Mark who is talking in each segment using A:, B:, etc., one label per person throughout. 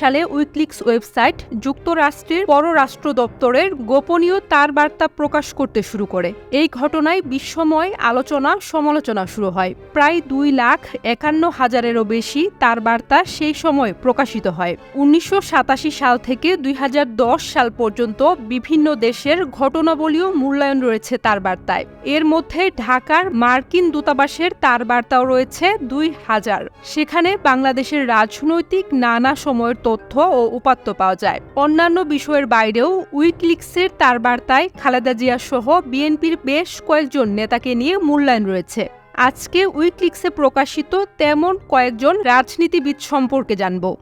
A: সালে উইকলিক্স ওয়েবসাইট যুক্তরাষ্ট্রের পররাষ্ট্র দপ্তরের গোপনীয় তার বার্তা প্রকাশ করতে শুরু করে। এই ঘটনায় বিশ্বময় আলোচনা, সমালোচনা শুরু হয়। প্রায় দুই লাখ একান্ন হাজারেরও বেশি তার বার্তা সেই সময় প্রকাশিত হয়। উনিশশো সাতাশি সাল থেকে দুই হাজার দশ সাল পর্যন্ত বিভিন্ন দেশের ঘটনাবলীয় মূল্যায়ন রয়েছে তার বার্তায়। এর মধ্যে ঢাকার মার্কিন দূতাবাসের তার বার্তাও রয়েছে দুই হাজার। সেখানে বাংলাদেশের রাজনৈতিক, নানা সময়ের তথ্য ও উপাত্ত পাওয়া যায়। অন্যান্য বিষয়ের বাইরেও উইকলিক্সের তার বার্তায় খালেদা জিয়া সহ বিএনপির বেশ কয়েকজন নেতাকে নিয়ে মূল্যায়ন রয়েছে। আজকে উইকলিক্সে প্রকাশিত তেমন কয়েকজন রাজনীতিবিদ সম্পর্কে জানব।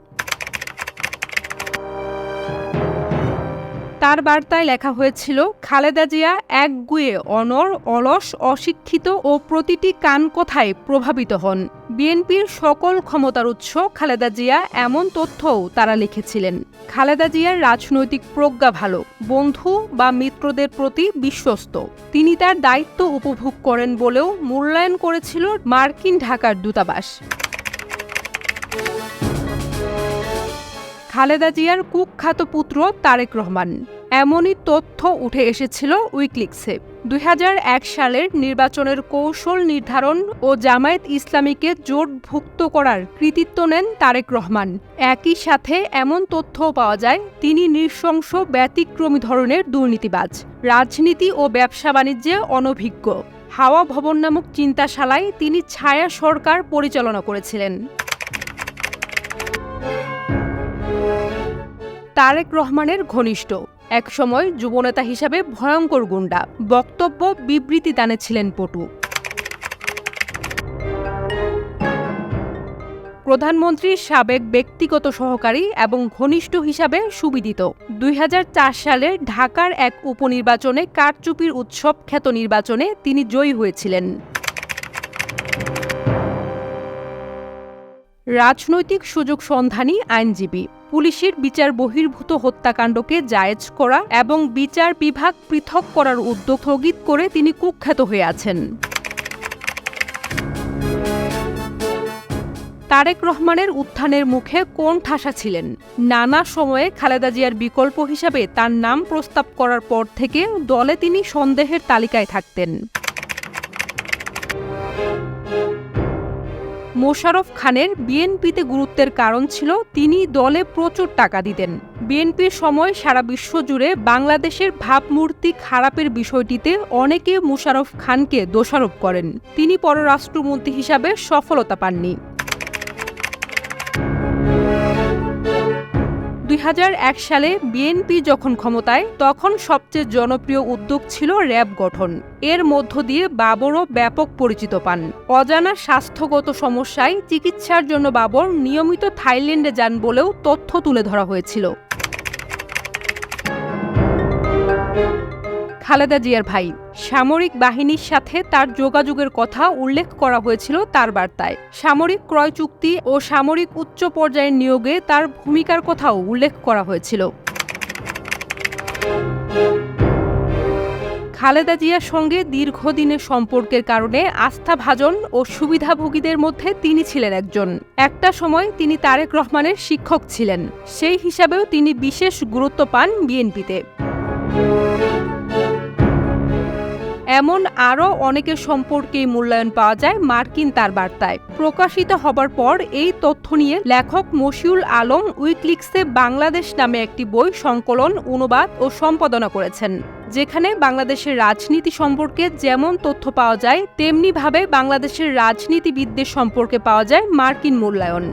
A: তার বার্তায় লেখা হয়েছিল, খালেদা জিয়া একগুয়ে অনর, অলস, অশিক্ষিত ও প্রতিটি কান কথায় প্রভাবিত হন। বিএনপির সকল ক্ষমতার উৎস খালেদা জিয়া এমন তথ্যও তারা লিখেছিলেন। খালেদা জিয়ার রাজনৈতিক প্রজ্ঞা ভালো, বন্ধু বা মিত্রদের প্রতি বিশ্বস্ত। তিনি তার দায়িত্ব উপভোগ করেন বলেও মূল্যায়ন করেছিল মার্কিন ঢাকার দূতাবাস। খালেদা জিয়ার কুখ্যাত পুত্র তারেক রহমান। এমনই তথ্য উঠে এসেছিল উইকলিক্সে। দুই হাজার এক সালের নির্বাচনের কৌশল নির্ধারণ ও জামায়াত ইসলামীকে জোটভুক্ত করার কৃতিত্ব নেন তারেক রহমান। একই সাথে এমন তথ্যও পাওয়া যায়, তিনি নৃশংস, ব্যতিক্রমী ধরনের দুর্নীতিবাজ, রাজনীতি ও ব্যবসা বাণিজ্যে অনভিজ্ঞ। হাওয়া ভবন নামক চিন্তাশালায় তিনি ছায়া সরকার পরিচালনা করেছিলেন। তারেক রহমানের ঘনিষ্ঠ একসময় যুবনেতা হিসাবে ভয়ঙ্কর গুন্ডা, বক্তব্য বিবৃতি দানে ছিলেন পটু। প্রধানমন্ত্রীর সাবেক ব্যক্তিগত সহকারী এবং ঘনিষ্ঠ হিসাবে সুবিদিত। দুই হাজার চার সালে ঢাকার এক উপনির্বাচনে কারচুপির উৎসব খ্যাত নির্বাচনে তিনি জয়ী হয়েছিলেন। রাজনৈতিক সুযোগ সন্ধানী আইনজীবী, পুলিশের বিচার বহির্ভূত হত্যাকাণ্ডকে জায়েজ করা এবং বিচার বিভাগ পৃথক করার উদ্যোগ স্থগিত করে তিনি কুখ্যাত হয়ে আছেন। তারেক রহমানের উত্থানের মুখে কোন ঠাসা ছিলেন? নানা সময়ে খালেদা জিয়ার বিকল্প হিসাবে তার নাম প্রস্তাব করার পর থেকে দলে তিনি সন্দেহের তালিকায় থাকতেন। মোশারফ খানের বিএনপিতে গুরুত্বের কারণ ছিল তিনি দলে প্রচুর টাকা দিতেন। বিএনপির সময় সারা বিশ্ব জুড়ে বাংলাদেশের ভাবমূর্তি খারাপের বিষয়টিতে অনেকে মোশারফ খানকে দোষারোপ করেন। তিনি পররাষ্ট্রমন্ত্রী হিসাবে সফলতা পাননি। সালে বিএনপি যখন ক্ষমতায়, তখন সবচেয়ে জনপ্রিয় উদ্যোগ ছিল র্যাব গঠন। এর মধ্য দিয়ে বাবরও ব্যাপক পরিচিত পান। অজানা স্বাস্থ্যগত সমস্যায় চিকিৎসার জন্য বাবর নিয়মিত থাইল্যান্ডে যান বলেও তথ্য তুলে ধরা হয়েছিল। খালেদা জিয়ার ভাই। সামরিক বাহিনীর সাথে তার যোগাযোগের কথা উল্লেখ করা হয়েছিল তার বার্তায়। সামরিক ক্রয় চুক্তি ও সামরিক উচ্চ পর্যায়ের নিয়োগে তার ভূমিকার কথাও উল্লেখ করা হয়েছিল। খালেদা জিয়ার সঙ্গে দীর্ঘদিনের সম্পর্কের কারণে আস্থাভাজন ও সুবিধাভোগীদের মধ্যে তিনি ছিলেন একজন। একটা সময় তিনি তারেক রহমানের শিক্ষক ছিলেন। সেই হিসাবেও তিনি বিশেষ গুরুত্ব পান বিএনপিতে। এমন আরও অনেকের সম্পর্কে মূল্যায়ন পাওয়া যায় মার্কিন তার বার্তায়। প্রকাশিত হবার পর এই তথ্য নিয়ে লেখক মশিউল আলম উইকলিক্সে বাংলাদেশ নামে একটি বই সংকলন, অনুবাদ ও সম্পাদনা করেছেন, যেখানে বাংলাদেশের রাজনীতি সম্পর্কে যেমন তথ্য পাওয়া যায়, তেমনিভাবে বাংলাদেশের রাজনীতিবিদদের সম্পর্কে পাওয়া যায় মার্কিন মূল্যায়ন।